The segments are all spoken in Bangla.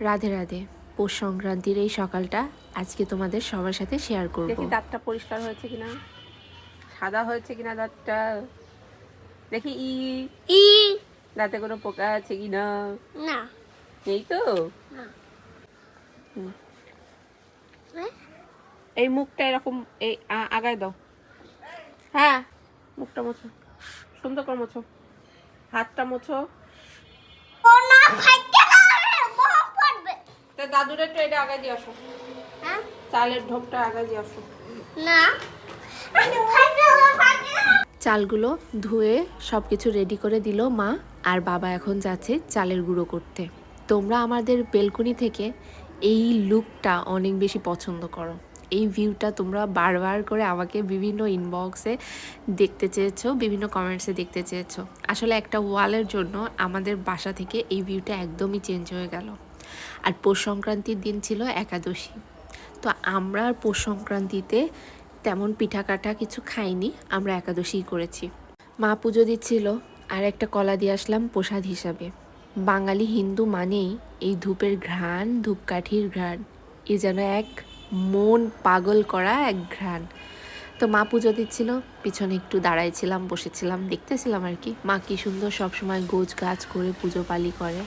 রাধে রাধে। পৌষ সংক্রান্তির এই সকালটা আজকে তোমাদের সবার সাথে শেয়ার করব। দেখি দাঁতটা পরিষ্কার হয়েছে কিনা? সাদা হয়েছে কিনা দাঁতটা? দেখি ই। ই। দাঁতে কোনো পোকা আছে কিনা? না। নেই তো? হ্যাঁ? এই মুখটা এরকম এই আগায় দাও। হ্যাঁ। মুখটা মোছো। সুন্দর করে মোছো। হাতটা মোছো। না তা দাদুর একটু এটা আগায় দিয়ে আসো। হ্যাঁ? চালের ঢোকটা আগায় দিয়ে আসো। না। চালগুলো ধুয়ে সব কিছু রেডি করে দিল মা আর বাবা এখন যাচ্ছে চালের গুঁড়ো করতে। তোমরা আমাদের বেলকনি থেকে এই লুকটা অনেক বেশি পছন্দ করো। এই ভিউটা তোমরা বারবার করে আমাকে বিভিন্ন ইনবক্সে দেখতে চেয়েছো বিভিন্ন কমেন্টসে দেখতে চেয়েছো। আসলে একটা ওয়ালের জন্য আমাদের বাসা থেকে এই ভিউটা একদমই চেঞ্জ হয়ে গেল। আর পৌষ সংক্রান্তির দিন ছিল একাদশী। তো আমরা আর পৌষ সংক্রান্তিতে তেমন পিঠা কাটা কিছু খাইনি, আমরা একাদশী করেছি। মা পুজো দিচ্ছিল, আর একটা কলা দিয়ে আসলাম প্রসাদ হিসাবে। বাঙালি হিন্দু মানেই এই ধূপের ঘ্রাণ, ধূপকাঠির ঘ্রাণ। এ যেন এক মন পাগল করা এক ঘ্রাণ। তো মা পুজো দিচ্ছিল, পিছনে একটু দাঁড়াইছিলাম, বসেছিলাম, দেখতেছিলাম আর কি। মা কি সুন্দর সবসময় গোছ গাছ করে পুজো পালি করে।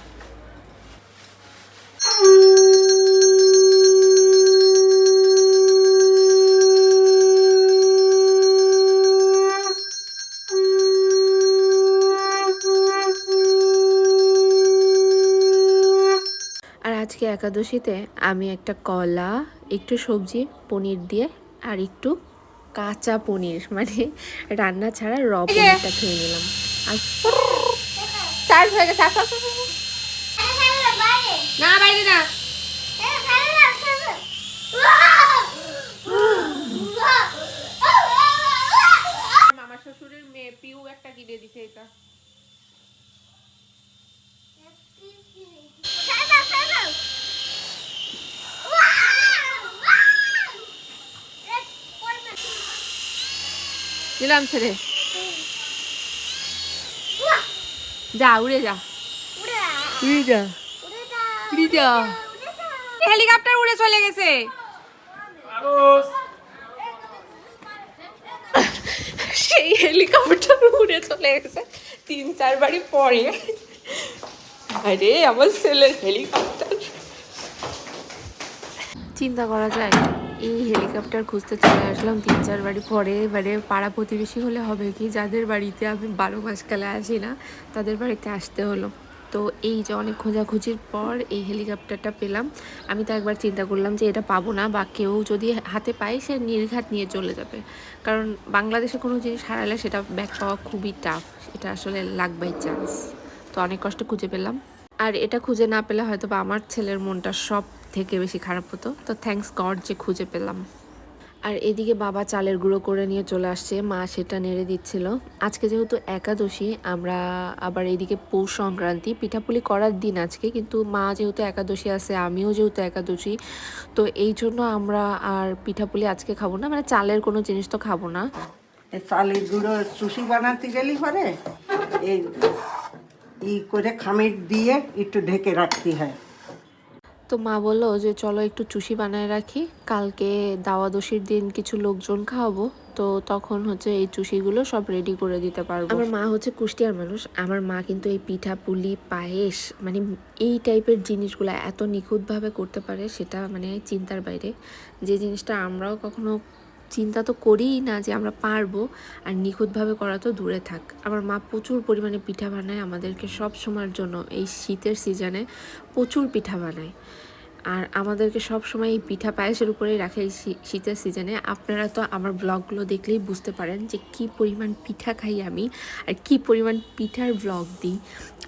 একাদশীতে আমি একটা কলা একটু সবজি পনির দিয়ে আর একটু কাঁচা পনির মানে রান্না ছাড়া র পনিরটা খেয়ে নিলাম। আর চার্জ হয়ে গেছে। না বাইরে না। মামা শ্বশুরের মেয়ে পিউ একটা কিনে দিছে এটা। দিলাম ছেড়ে। যা, উড়ে যা। উড়ে যা। উড়ে যা। হেলিকপ্টার উড়ে চলে গেছে। সেই হেলিকপ্টার উড়ে চলে গেছে। তিন, চার বাড়ি পরে। আরে, আমার ছেলের হেলিকপ্টার। চিন্তা করা যায়। এই হেলিকপ্টার খুঁজতে চলে আসলাম। তিন, চার বাড়ি পরে এবারে পাড়া প্রতিবেশী হলে হবে কি? যাদের বাড়িতে আমি বারো মাসকালে আসি না, তাদের বাড়িতে আসতে হলো। তো এই যে অনেক খোঁজাখুঁজির পর এই হেলিকপ্টারটা পেলাম। আমি তো একবার চিন্তা করলাম যে এটা পাবো না বা কেউ যদি হাতে পায়, সে নির্ঘাত নিয়ে চলে যাবে। কারণ বাংলাদেশে কোনো জিনিস হারালে সেটা ব্যাক পাওয়া খুবই টাফ এটা আসলে লাক বাই চান্স তো অনেক কষ্ট খুঁজে পেলাম। আর এটা খুঁজে না পেলে হয়তো বা আমার ছেলের মনটা সব থেকে বেশি খারাপ হতো। তো থ্যাঙ্কস গড যে খুঁজে পেলাম। আর এদিকে বাবা চালের গুঁড়ো করে নিয়ে চলে আসছে মা সেটা নেড়ে দিচ্ছিল। আজকে যেহেতু একাদশী আমরা আবার এদিকে পৌষ সংক্রান্তি পিঠাপুলি করার দিন আজকে কিন্তু মা যেহেতু একাদশী আছে আমিও যেহেতু একাদশী তো এই জন্য আমরা আর পিঠাপুলি আজকে খাব না মানে চালের কোনো জিনিস তো খাব না। চালের গুঁড়ো চুষি বানাতে গেলি পরে এই করে খামির দিয়ে একটু ঢেকে রাখতে হয়। তো মা বলল যে, চলো একটু চুষি বানায় রাখি। কালকে দাওয়া দাওয়াদশীর দিন কিছু লোকজন খাওয়াবো। তো তখন হচ্ছে এই চুষিগুলো সব রেডি করে দিতে পারব। আমার মা হচ্ছে কুষ্টিয়ার মানুষ। আমার মা কিন্তু এই পিঠা, পুলি, পায়েস মানে এই টাইপের জিনিসগুলো এত নিখুঁতভাবে করতে পারে, সেটা মানে চিন্তার বাইরে। যে জিনিসটা আমরাও কখনো চিন্তা তো করিই না যে আমরা পারব, আর নিখুঁতভাবে করা তো দূরে থাক। আমার মা প্রচুর পরিমাণে পিঠা বানায় আমাদেরকে সব সময়ের জন্য, এই শীতের সিজনে প্রচুর পিঠা বানায়। আর আমাদেরকে সব সময় এই পিঠা পায়েসের উপরেই রাখে এই শীতের সিজনে। আপনারা তো আমার ব্লগগুলো দেখলেই বুঝতে পারেন যে কি পরিমাণ পিঠা খাই আমি, আর কি পরিমাণ পিঠার ব্লগ দিই।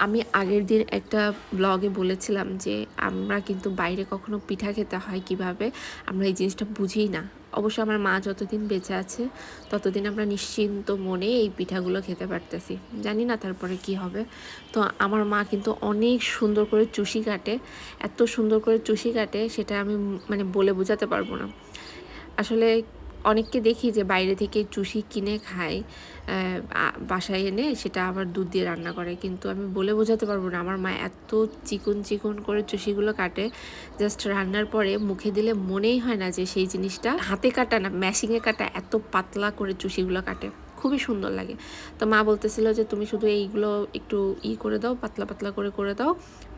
আমি আগের দিন একটা ব্লগে বলেছিলাম যে, আমরা কিন্তু বাইরে কখনো পিঠা খেতে হয় কীভাবে, আমরা এই জিনিসটা বুঝি না। অবশ্য আমার মা যতদিন বেঁচে আছে, ততদিন আমরা নিশ্চিন্ত মনে এই পিঠাগুলো খেতে পারতেছি। জানি না তারপরে কি হবে। তো আমার মা কিন্তু অনেক সুন্দর করে চুষি কাটে। এত সুন্দর করে চুষি কাটে, সেটা আমি মানে বলে বোঝাতে পারব না। আসলে অনেককে দেখি যে বাইরে থেকে চুষি কিনে খায় বাসায় এনে সেটা আবার দুধ দিয়ে রান্না করে। কিন্তু আমি বলে বোঝাতে পারব না, আমার মা এত চিকন চিকন করে চুষিগুলো কাটে জাস্ট রান্নার পরে মুখে দিলে মনেই হয় না যে সেই জিনিসটা হাতে কাটা না ম্যাশিংয়ে কাটা এত পাতলা করে চুষিগুলো কাটে। খুবই সুন্দর লাগে। তো মা বলতেছিল যে, তুমি শুধু এইগুলো একটু ই করে দাও, পাতলা পাতলা করে করে দাও,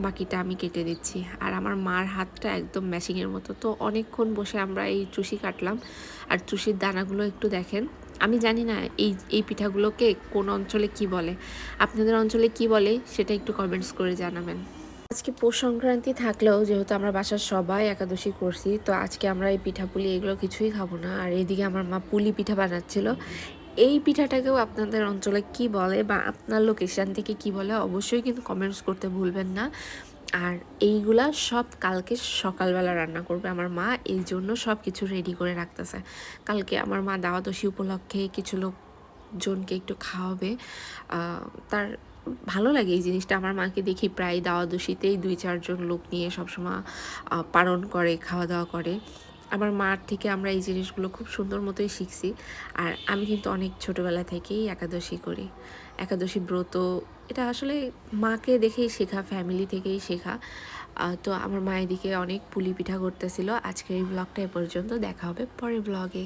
বাকিটা আমি কেটে দিচ্ছি। আর আমার মার হাতটা একদম ম্যাশিংয়ের মতো। তো অনেকক্ষণ বসে আমরা এই চুষি কাটলাম। আর চুষির দানাগুলো একটু দেখেন। আমি জানি না এই এই পিঠাগুলোকে কোন অঞ্চলে কি বলে। আপনাদের অঞ্চলে কি বলে, সেটা একটু কমেন্টস করে জানাবেন। আজকে পৌষ সংক্রান্তি থাকলেও যেহেতু আমরা বাসার সবাই একাদশী করছি, তো আজকে আমরা এই পিঠা পুলি এগুলো কিছুই খাব না। আর এদিকে আমার মা পুলি পিঠা বানাচ্ছিল। এই পিঠাটাকেও আপনাদের অঞ্চলে কি বলে বা আপনার লোকেশান থেকে কি বলে অবশ্যই কিন্তু কমেন্টস করতে ভুলবেন না। আর এইগুলা সব কালকে সকালবেলা রান্না করবে আমার মা, এই জন্য সব কিছু রেডি করে রাখতেছে। কালকে আমার মা দাওয়াদশী উপলক্ষে কিছু লোকজনকে একটু খাওয়াবে। তার ভালো লাগে এই জিনিসটা। আমার মাকে দেখি প্রায় দাওয়াদশীতেই দুই চারজন লোক নিয়ে সবসময় পালন করে খাওয়া দাওয়া করে। আমার মার থেকে আমরা এই জিনিসগুলো খুব সুন্দর মতোই শিখছি। আর আমি কিন্তু অনেক ছোটোবেলা থেকেই একাদশী করি। একাদশী ব্রত, এটা আসলে মাকে দেখেই শেখা ফ্যামিলি থেকেই শেখা। তো আমার মায়ের দিকে অনেক পুলি পিঠা করতেছিল। আজকের এই ব্লগটা এ পর্যন্ত দেখা হবে পরের ব্লগে